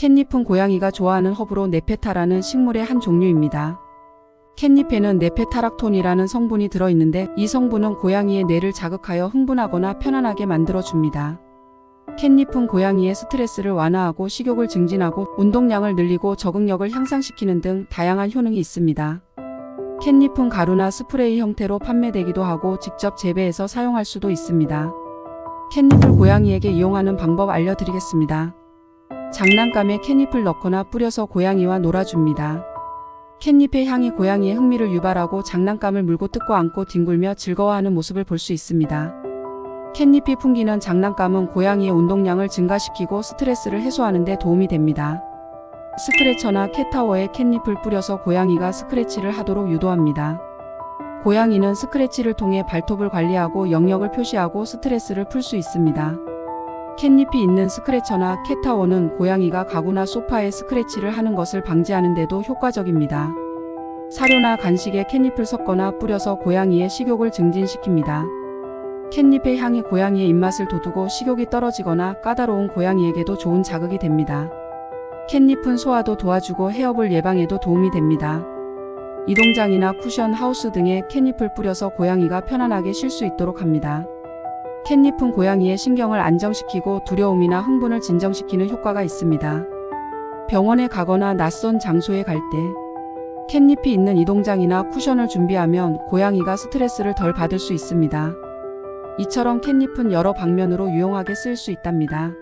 캣닙은 고양이가 좋아하는 허브로 네페타라는 식물의 한 종류입니다. 캣닙에는 네페타락톤이라는 성분이 들어있는데 이 성분은 고양이의 뇌를 자극하여 흥분하거나 편안하게 만들어줍니다. 캣닙은 고양이의 스트레스를 완화하고 식욕을 증진하고 운동량을 늘리고 적응력을 향상시키는 등 다양한 효능이 있습니다. 캣닙은 가루나 스프레이 형태로 판매되기도 하고 직접 재배해서 사용할 수도 있습니다. 캣닙을 고양이에게 이용하는 방법 알려드리겠습니다. 장난감에 캣닙을 넣거나 뿌려서 고양이와 놀아줍니다. 캣닙의 향이 고양이의 흥미를 유발하고 장난감을 물고 뜯고 안고 뒹굴며 즐거워하는 모습을 볼 수 있습니다. 캣닙이 풍기는 장난감은 고양이의 운동량을 증가시키고 스트레스를 해소하는 데 도움이 됩니다. 스크래처나 캣타워에 캣닙을 뿌려서 고양이가 스크래치를 하도록 유도합니다. 고양이는 스크래치를 통해 발톱을 관리하고 영역을 표시하고 스트레스를 풀 수 있습니다. 캣닙이 있는 스크래처나 캣타워는 고양이가 가구나 소파에 스크래치를 하는 것을 방지하는 데도 효과적입니다. 사료나 간식에 캣닙을 섞거나 뿌려서 고양이의 식욕을 증진시킵니다. 캣닙의 향이 고양이의 입맛을 돋우고 식욕이 떨어지거나 까다로운 고양이에게도 좋은 자극이 됩니다. 캣닙은 소화도 도와주고 해업을 예방에도 도움이 됩니다. 이동장이나 쿠션 하우스 등에 캣닙을 뿌려서 고양이가 편안하게 쉴 수 있도록 합니다. 캣닙은 고양이의 신경을 안정시키고 두려움이나 흥분을 진정시키는 효과가 있습니다. 병원에 가거나 낯선 장소에 갈 때 캣닙이 있는 이동장이나 쿠션을 준비하면 고양이가 스트레스를 덜 받을 수 있습니다. 이처럼 캣닙은 여러 방면으로 유용하게 쓸수 있답니다.